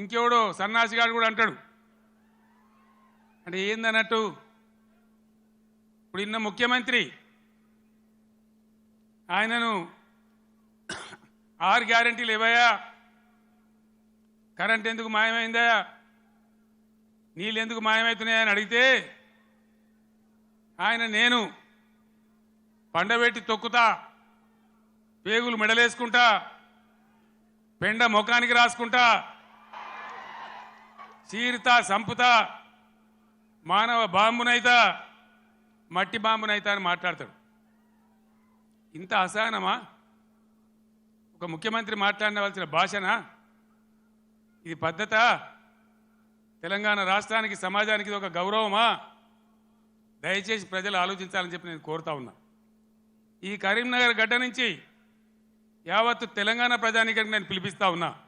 ఇంకెవడో సన్నాసిగాడు కూడా అంటాడు. అంటే ఏందన్నట్టు? ఇప్పుడు ఇన్న ముఖ్యమంత్రి ఆయనను ఆరు గ్యారంటీలు ఇవ్వయా? కరెంట్ ఎందుకు మాయమైందా? నీళ్ళు ఎందుకు మాయమవుతున్నాయని అడిగితే ఆయన నేను పండబెట్టి తొక్కుతా పేగులు మెడలేసుకుంటా పెండ ముఖానికి రాసుకుంటా చీరుతా సంపుతా మానవ బాంబునైతా మట్టి బాంబునైతా అని మాట్లాడతాడు. ఇంత అసహనమా? ఒక ముఖ్యమంత్రి మాట్లాడవలసిన భాషనా? ఇది పద్ధత? తెలంగాణ రాష్ట్రానికి సమాజానికి ఇది ఒక గౌరవమా? దయచేసి ప్రజలు ఆలోచించాలని చెప్పి నేను కోరుతా ఉన్నా. ఈ కరీంనగర్ గడ్డ నుంచి యావత్తు తెలంగాణ ప్రజానీకానికి నేను పిలిపిస్తా ఉన్నా.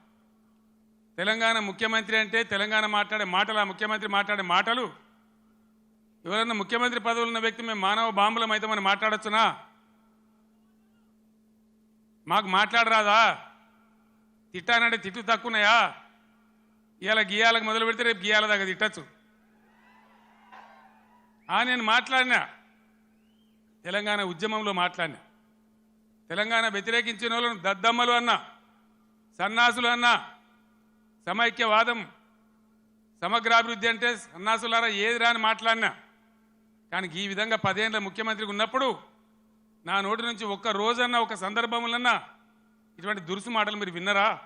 తెలంగాణ ముఖ్యమంత్రి అంటే తెలంగాణ మాట్లాడే మాటలు ఆ ముఖ్యమంత్రి మాట్లాడే మాటలు. ఎవరన్నా ముఖ్యమంత్రి పదవులు ఉన్న వ్యక్తి మేము మానవ బాంబులం అవుతామని మనం మాట్లాడొచ్చునా? మాకు మాట్లాడరాదా? తిట్టానంటే తిట్టు తక్కువనాయా ఇవాళ గీయాలకు మొదలు పెడితే రేపు గీయాల దాకా తిట్టచ్చు. ఆ నేను మాట్లాడినా. తెలంగాణ ఉద్యమంలో మాట్లాడినా. తెలంగాణ వ్యతిరేకించిన వాళ్ళను దద్దమ్మలు అన్నా సన్నాసులు అన్నా సమైక్యవాదం సమగ్రాభివృద్ధి అంటే సన్నాసులారా ఏది రాని మాట్లాడినా. కానీ ఈ విధంగా పదేళ్ళ ముఖ్యమంత్రికి ఉన్నప్పుడు నా నోటి నుంచి ఒక్క రోజన్నా ఒక సందర్భములన్నా ఇటువంటి దురుసు మాటలు మీరు విన్నరా?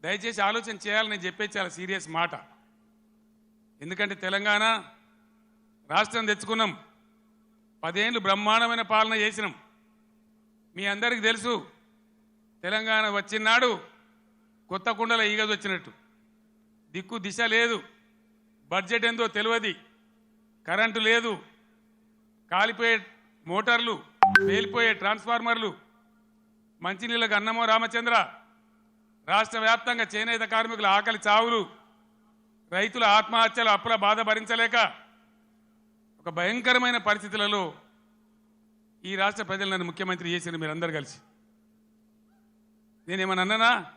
దయచేసి ఆలోచన చేయాలని నేను చెప్పే చాలా సీరియస్ మాట. ఎందుకంటే తెలంగాణ రాష్ట్రం తెచ్చుకున్నాం. పదేళ్ళు బ్రహ్మాండమైన పాలన చేసినాం. మీ అందరికీ తెలుసు తెలంగాణ వచ్చినాడు కొత్త కుండల ఈగది వచ్చినట్టు దిక్కు దిశ లేదు. బడ్జెట్ ఏందో తెలియదు కరెంటు లేదు. కాలిపోయే మోటార్లు పేలిపోయే ట్రాన్స్ఫార్మర్లు. మంచినీళ్ళకు అన్నమో రామచంద్ర. రాష్ట్ర వ్యాప్తంగా చేనేత కార్మికుల ఆకలి చావులు. రైతుల ఆత్మహత్యలు అప్పుల బాధ భరించలేక ఒక భయంకరమైన పరిస్థితులలో ఈ రాష్ట్ర ప్రజలు నన్ను ముఖ్యమంత్రి చేసిన మీరందరూ కలిసి. నేనేమన్నా అన్ననా?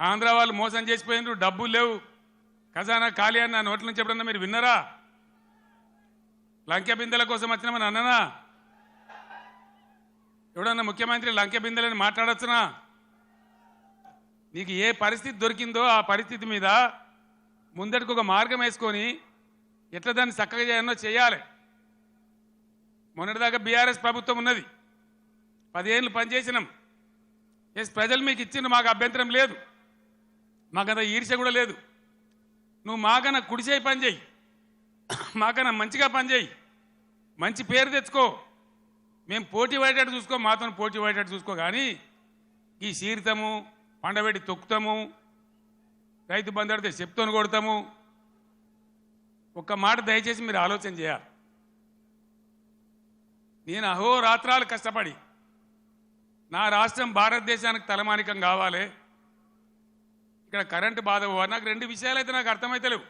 ఆంధ్ర వాళ్ళు మోసం చేసిపోయినారు డబ్బులు లేవు. ఖజానా ఖాళీ అని నా నోట్ల నుంచి ఎప్పుడన్నా మీరు విన్నారా? లంకె బిందెల కోసం వచ్చినామని అన్ననా? ఎవడన్నా ముఖ్యమంత్రి లంకె బిందెలని మాట్లాడొచ్చునా? నీకు ఏ పరిస్థితి దొరికిందో ఆ పరిస్థితి మీద ముందటికి ఒక మార్గం వేసుకొని ఎట్లా దాన్ని చక్కగా చేయాలో చేయాలి. మొన్నటిదాకా బీఆర్ఎస్ ప్రభుత్వం ఉన్నది. పదేళ్ళు పనిచేసినాం. ఎస్ ప్రజలు మీకు ఇచ్చిన మాకు అభ్యంతరం లేదు. మాకంత ఈర్ష కూడా లేదు. నువ్వు మాకన్నా కుడిచేయి పని చేయి. మాకన్నా మంచిగా పని చేయి. మంచి పేరు తెచ్చుకో. మేము పోటీ పడేటట్టు చూసుకో మాతో పోటీ పడేటట్టు చూసుకో. కానీ ఈ సీరితము పండబెట్టి తొక్కుతాము రైతు బంధు అడితే చెప్తోని కొడతాము. ఒక్క మాట దయచేసి మీరు ఆలోచన చేయాలి. నేను అహోరాత్రాలు కష్టపడి నా రాష్ట్రం భారతదేశానికి తలమానికం కావాలి. ఇక్కడ కరెంటు బాధ నాకు రెండు విషయాలు అయితే నాకు అర్థమైతలేవు.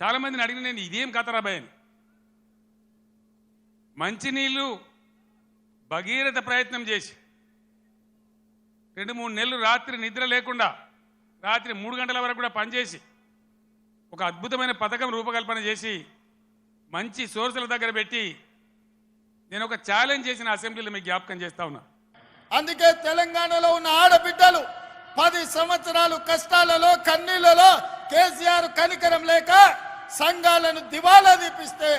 చాలా మందిని అడిగిన నేను ఇదేం కథరాబాయ్ అని. మంచినీళ్ళు భగీరథ ప్రయత్నం చేసి రెండు మూడు నెలలు రాత్రి నిద్ర లేకుండా రాత్రి మూడు గంటల వరకు కూడా పనిచేసి ఒక అద్భుతమైన పథకం రూపకల్పన చేసి మంచి సోర్సుల దగ్గర పెట్టి నేను ఒక ఛాలెంజ్ చేసిన అసెంబ్లీలో మీకు జ్ఞాపకం చేస్తా ఉన్నా. అందుకే తెలంగాణలో ఉన్న ఆడబిడ్డలు పది సంవత్సరాలు కష్టాలలో కన్నీళ్ళలో కేసీఆర్ కనికరం లేక సంఘాలను దివాలా తీపిస్తే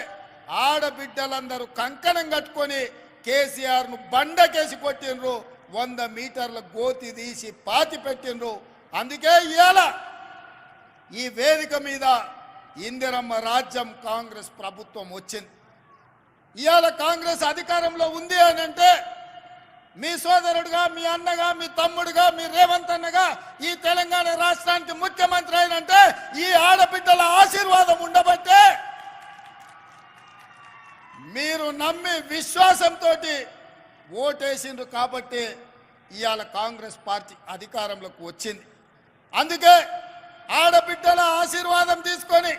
ఆడబిడ్డలందరూ కంకణం కట్టుకొని కేసీఆర్ను బండకేసి కొట్టినరు వంద మీటర్ల గోతి తీసి పాతి పెట్టిండ్రు. అందుకే ఇవాళ ఈ వేదిక మీద ఇందిరమ్మ రాజ్యం కాంగ్రెస్ ప్రభుత్వం వచ్చింది. ఇవాళ కాంగ్రెస్ అధికారంలో ఉంది అని అంటే మీ సోదరుడుగా మీ అన్నగా మీ తమ్ముడుగా మీ రేవంత్ అన్నగా ఈ తెలంగాణ రాష్ట్రానికి ముఖ్యమంత్రి అయినంటే ఈ ఆడబిడ్డల ఆశీర్వాదం ఉండబట్టే మీరు నమ్మి విశ్వాసంతో ఓటేసిండ్రు కాబట్టి ఇవాళ కాంగ్రెస్ పార్టీ అధికారంలోకి వచ్చింది. అందుకే ఆడబిడ్డల ఆశీర్వాదం తీసుకొని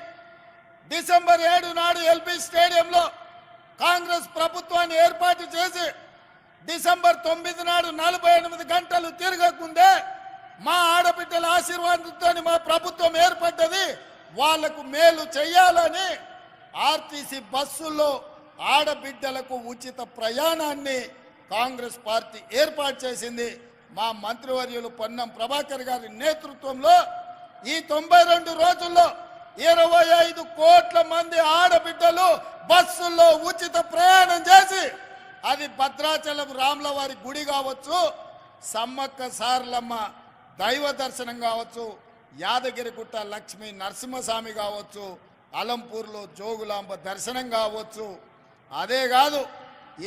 డిసెంబర్ ఏడు నాడు ఎల్పి స్టేడియంలో కాంగ్రెస్ ప్రభుత్వాన్ని ఏర్పాటు చేసి డిసెంబర్ తొమ్మిది నాడు నలభై ఎనిమిది గంటలు తిరగకుందే మా ఆడబిడ్డల ఆశీర్వాదంతో మా ప్రభుత్వం ఏర్పడ్డది. వాళ్ళకు మేలు చేయాలని ఆర్టీసీ బస్సుల్లో ఆడబిడ్డలకు ఉచిత ప్రయాణాన్ని కాంగ్రెస్ పార్టీ ఏర్పాటు చేసింది. మా మంత్రివర్యులు పొన్నం ప్రభాకర్ గారి నేతృత్వంలో ఈ తొంభై రెండు రోజుల్లో ఇరవై ఐదు కోట్ల మంది ఆడబిడ్డలు బస్సుల్లో ఉచిత ప్రయాణం చేసి అది భద్రాచలం రాముల వారి గుడి కావచ్చు సమ్మక్క సారలమ్మ దైవ దర్శనం కావచ్చు యాదగిరిగుట్ట లక్ష్మీ నరసింహస్వామి కావచ్చు అలంపూర్లో జోగులాంబ దర్శనం కావచ్చు. అదే కాదు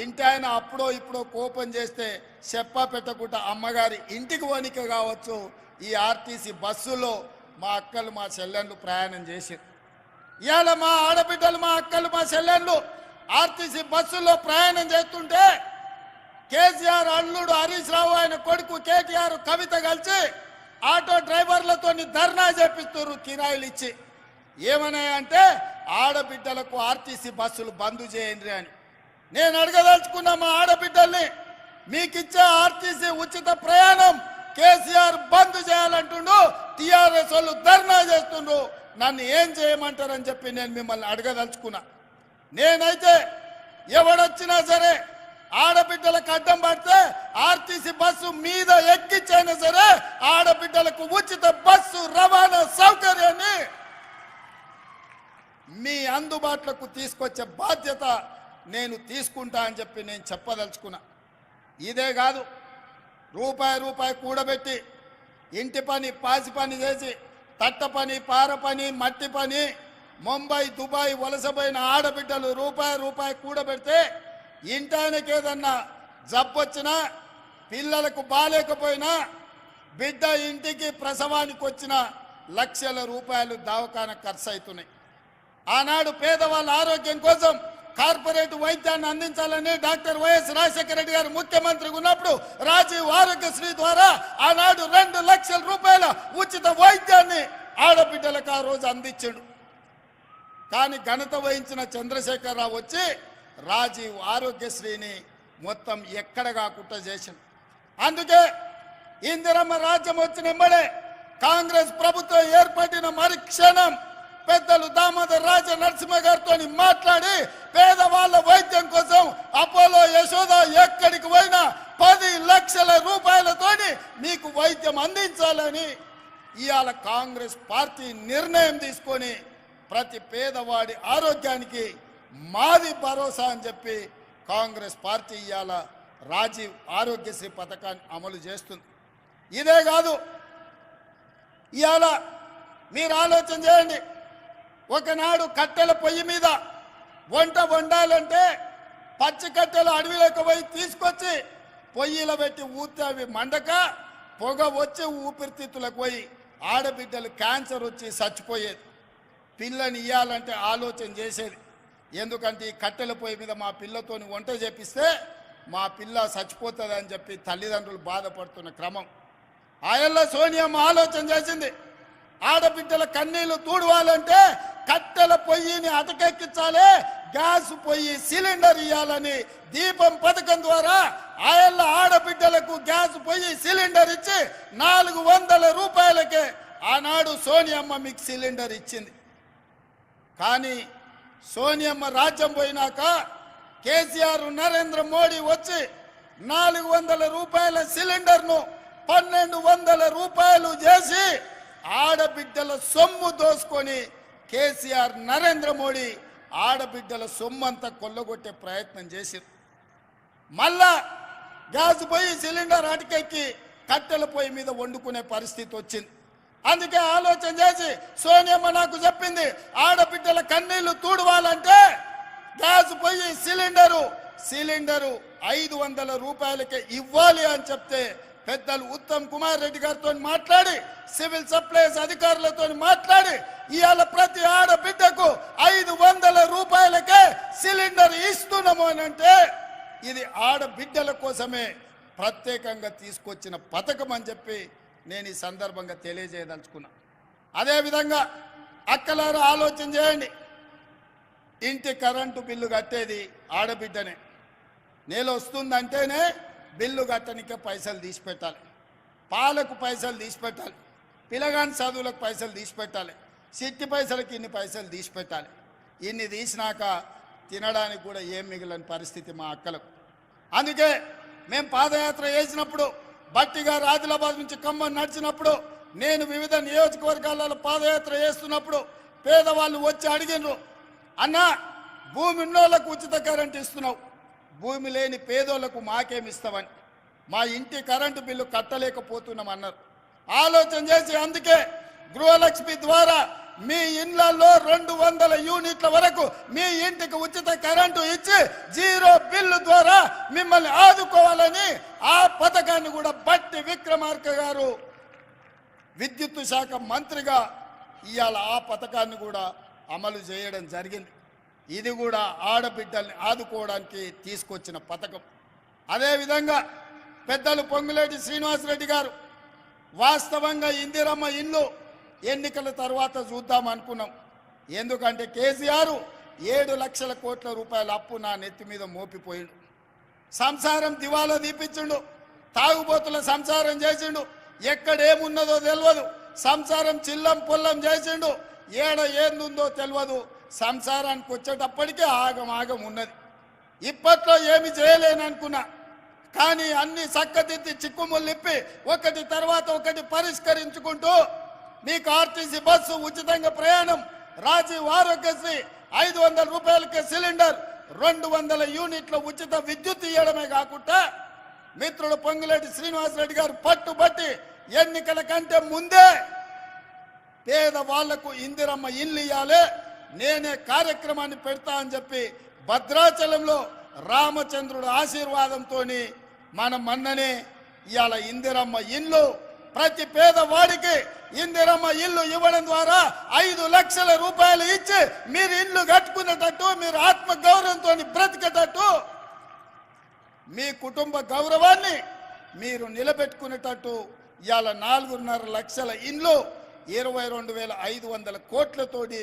ఇంటి ఆయన అప్పుడో ఇప్పుడో కోపం చేస్తే చెప్పా పెట్టకుండా అమ్మగారి ఇంటికి వణిక కావచ్చు ఈ ఆర్టీసీ బస్సులో మా అక్కలు మా చెల్లెళ్ళు ప్రయాణం చేసి ఇవాళ మా ఆడబిడ్డలు మా అక్కలు మా చెల్లెళ్ళు ఆర్టీసీ బస్సులో ప్రయాణం చేస్తుంటే కేసీఆర్ అల్లుడు హరీష్ రావు ఆయన కొడుకు కేటీఆర్ కవిత కలిసి ఆటో డ్రైవర్లతో ధర్నా చేపిస్తారు కిరాయిలు ఇచ్చి. ఏమన్నాయంటే ఆడబిడ్డలకు ఆర్టీసీ బస్సులు బంద్ చేయండి అని. నేను అడగదలుచుకున్న మా ఆడబిడ్డల్ని మీకిచ్చే ఆర్టీసీ ఉచిత ప్రయాణం కేసీఆర్ బంద్ చేయాలంటుండు టిఆర్ఎస్ వాళ్ళు ధర్నా చేస్తుండ్రు. నన్ను ఏం చేయమంటారని చెప్పి నేను మిమ్మల్ని అడగదలుచుకున్నా. నేనైతే ఎవడొచ్చినా సరే ఆడబిడ్డలకు అడ్డం పడితే ఆర్టీసీ బస్సు మీద ఎక్కించైనా సరే ఆడబిడ్డలకు ఉచిత బస్సు రవాణా సౌకర్యాన్ని మీ అందుబాటులోకి తీసుకొచ్చే బాధ్యత నేను తీసుకుంటా అని చెప్పి నేను చెప్పదలుచుకున్నా. ఇదే కాదు రూపాయి రూపాయి కూడబెట్టి ఇంటి పని పాసి పని చేసి తట్ట పని పార పని మట్టి పని ముంబై దుబాయ్ వలసపోయిన ఆడబిడ్డలు రూపాయి రూపాయి కూడబెడితే ఇంటానికి ఏదన్నా జబ్బొచ్చినా పిల్లలకు బాలేకపోయినా బిడ్డ ఇంటికి ప్రసవానికి వచ్చిన లక్షల రూపాయలు దవాఖాన ఖర్చు అవుతున్నాయి ఆనాడు పేదవాళ్ళ ఆరోగ్యం కోసం కార్పొరేట్ వైద్యాన్ని అందించాలని డాక్టర్ వైఎస్ రాజశేఖర రెడ్డి గారు ముఖ్యమంత్రి ఉన్నప్పుడు రాజీవ్ ఆరోగ్యశ్రీ ద్వారా ఆనాడు రెండు లక్షల రూపాయల ఉచిత వైద్యాన్ని ఆడబిడ్డలకు ఆ రోజు అందించాడు. కానీ ఘనత వహించిన చంద్రశేఖరరావు వచ్చి రాజీవ్ ఆరోగ్యశ్రీని మొత్తం ఎక్కడ కాకుండా చేసింది అందుకే ఇందిరమ్మ రాజ్యం వచ్చిన వెంబడే కాంగ్రెస్ ప్రభుత్వం ఏర్పడిన మరుక్షణం పెద్దలు దామోదర్ రాజ నరసింహ గారితో మాట్లాడి పేదవాళ్ళ వైద్యం కోసం అపోలో యశోద ఎక్కడికి పోయినా పది లక్షల రూపాయలతోని మీకు వైద్యం అందించాలని ఇవాళ కాంగ్రెస్ పార్టీ నిర్ణయం తీసుకొని ప్రతి పేదవాడి ఆరోగ్యానికి మాది భరోసా అని చెప్పి కాంగ్రెస్ పార్టీ ఇవాళ రాజీవ్ ఆరోగ్యశ్రీ పథకాన్ని అమలు చేస్తుంది. ఇదే కాదు ఇవాళ మీరు ఆలోచన చేయండి. ఒకనాడు కట్టెల పొయ్యి మీద వంట వండాలంటే పచ్చి కట్టెలు అడవిలోకి పోయి తీసుకొచ్చి పొయ్యిలో పెట్టి ఊతే అవి మండక పొగ వచ్చి ఊపిరితిత్తులకు పోయి ఆడబిడ్డలు క్యాన్సర్ వచ్చి చచ్చిపోయేది. పిల్లని ఇయ్యాలంటే ఆలోచన చేసేది. ఎందుకంటే ఈ కట్టెల పొయ్యి మీద మా పిల్లతోని వంట చేపిస్తే మా పిల్ల చచ్చిపోతుంది అని చెప్పి తల్లిదండ్రులు బాధపడుతున్న క్రమం. ఆయల్లో సోనియమ్మ ఆలోచన చేసింది. ఆడబిడ్డల కన్నీళ్ళు తూడవాలంటే కట్టెల పొయ్యిని అటకెక్కించాలి గ్యాస్ పొయ్యి సిలిండర్ ఇవ్వాలని దీపం పథకం ద్వారా ఆయల్ల ఆడబిడ్డలకు గ్యాస్ పొయ్యి సిలిండర్ ఇచ్చి నాలుగు వందల రూపాయలకే ఆనాడు సోనియమ్మ మీకు సిలిండర్ ఇచ్చింది. కానీ సోనియమ్మ రాజ్యం పోయినాక కేసీఆర్ నరేంద్ర మోడీ వచ్చి నాలుగు వందల రూపాయల సిలిండర్ను పన్నెండు వందల రూపాయలు చేసి ఆడబిడ్డల సొమ్ము దోసుకొని కేసీఆర్ నరేంద్ర మోడీ ఆడబిడ్డల సొమ్ము అంతా కొల్లగొట్టే ప్రయత్నం చేసింది మళ్ళా గ్యాస్ పొయ్యి సిలిండర్ అటకెక్కి కట్టెల పొయ్యి మీద వండుకునే పరిస్థితి వచ్చింది. అందుకే ఆలోచన చేసి సోనియమ్మ నాకు చెప్పింది ఆడబిడ్డల కన్నీళ్ళు తూడవాలంటే గ్యాస్ పొయ్యి సిలిండరు సిలిండరు ఐదు వందల రూపాయలకే ఇవ్వాలి అని చెప్తే పెద్దలు ఉత్తమ్ కుమార్ రెడ్డి గారితో మాట్లాడి సివిల్ సప్లైస్ అధికారులతో మాట్లాడి ఇవాళ ప్రతి ఆడబిడ్డకు ఐదు వందల రూపాయలకే సిలిండర్ ఇస్తున్నాము అని అంటే ఇది ఆడబిడ్డల కోసమే ప్రత్యేకంగా తీసుకొచ్చిన పథకం అని చెప్పి నేను ఈ సందర్భంగా తెలియజేయదలుచుకున్నా. అదేవిధంగా అక్కలారా ఆలోచన చేయండి. ఇంటి కరెంటు బిల్లు కట్టేది ఆడబిడ్డనే. నేను వస్తుందంటేనే బిల్లు కట్టనికే పైసలు తీసి పెట్టాలి పాలకు పైసలు తీసి పెట్టాలి పిల్లగాని చదువులకు పైసలు తీసి పెట్టాలి సిట్టి పైసలకి ఇన్ని పైసలు తీసి పెట్టాలి ఇన్ని తీసినాక తినడానికి కూడా ఏం మిగిలిన పరిస్థితి మా అక్కలకు. అందుకే మేము పాదయాత్ర చేసినప్పుడు బట్టిగా ఆదిలాబాద్ నుంచి ఖమ్మం నడిచినప్పుడు నేను వివిధ నియోజకవర్గాలలో పాదయాత్ర చేస్తున్నప్పుడు పేదవాళ్ళు వచ్చి అడిగినారు అన్నా భూమి ఉన్నోళ్ళకు ఉచిత కరెంట్ ఇస్తున్నావు. భూమి లేని పేదోళ్ళకు మాకేమిస్తావని మా ఇంటి కరెంటు బిల్లు కట్టలేకపోతున్నాం అన్నారు ఆలోచన చేసి అందుకే గృహలక్ష్మి ద్వారా మీ ఇండ్లలో రెండు వందల యూనిట్ల వరకు మీ ఇంటికి ఉచిత కరెంటు ఇచ్చి జీరో బిల్లు ద్వారా మిమ్మల్ని ఆదుకోవాలని ఆ పథకాన్ని కూడా బట్టి విక్రమార్క గారు విద్యుత్ శాఖ మంత్రిగా ఇవాళ ఆ పథకాన్ని కూడా అమలు చేయడం జరిగింది. ఇది కూడా ఆడబిడ్డల్ని ఆదుకోవడానికి తీసుకొచ్చిన పథకం. అదేవిధంగా పెద్దలు పొంగులేటి శ్రీనివాసరెడ్డి గారు వాస్తవంగా ఇందిరమ్మ ఇల్లు ఎన్నికల తర్వాత చూద్దాం అనుకున్నాం. ఎందుకంటే కేసీఆర్ ఏడు లక్షల కోట్ల రూపాయల అప్పు నా నెత్తి మీద మోపిపోయిండు. సంసారం దివాలా దీపించుండు తాగుబోతుల సంసారం చేసిండు. ఎక్కడేమున్నదో తెలియదు సంసారం చిల్లం పుల్లం చేసిండు. ఏడ ఏందుందో తెలియదు సంసారానికి వచ్చేటప్పటికే ఆగం ఆగం ఉన్నది. ఇప్పట్లో ఏమి చేయలేననుకున్నా. కానీ అన్ని చక్కదిద్ది చిక్కుముళ్ళిప్పి ఒకటి తర్వాత ఒకటి పరిష్కరించుకుంటూ మీకు ఆర్టీసీ బస్సు ఉచితంగా ప్రయాణం. రాజీవ్ ఆరోగ్యశ్రీ ఐదు వందల రూపాయలకే సిలిండర్. రెండు వందల యూనిట్ల ఉచిత విద్యుత్ ఇవ్వడమే కాకుండా మిత్రుడు పొంగులేటి శ్రీనివాసరెడ్డి గారు పట్టుబట్టి ఎన్నికల కంటే ముందే పేద వాళ్ళకు ఇందిరమ్మ ఇల్లు ఇవ్వాలి నేనే కార్యక్రమాన్ని పెడతా అని చెప్పి భద్రాచలంలో రామచంద్రుడు ఆశీర్వాదంతో మన మన్ననే ఇవాళ ఇందిరమ్మ ఇల్లు. ప్రతి పేదవాడికి ఇందిరమ్మ ఇల్లు ఇవ్వడం ద్వారా ఐదు లక్షల రూపాయలు ఇచ్చి మీరు ఇల్లు కట్టుకునేటట్టు మీరు ఆత్మ గౌరవంతో బ్రతికేటట్టు మీ కుటుంబ గౌరవాన్ని మీరు నిలబెట్టుకునేటట్టు ఇవాళ నాలుగున్నర లక్షల ఇండ్లు ఇరవై రెండు వేల ఐదు వందల కోట్లతోటి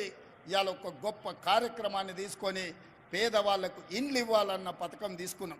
ఇవాళ ఒక గొప్ప కార్యక్రమాన్ని తీసుకొని పేదవాళ్ళకు ఇండ్లు ఇవ్వాలన్న పథకం తీసుకున్నాం.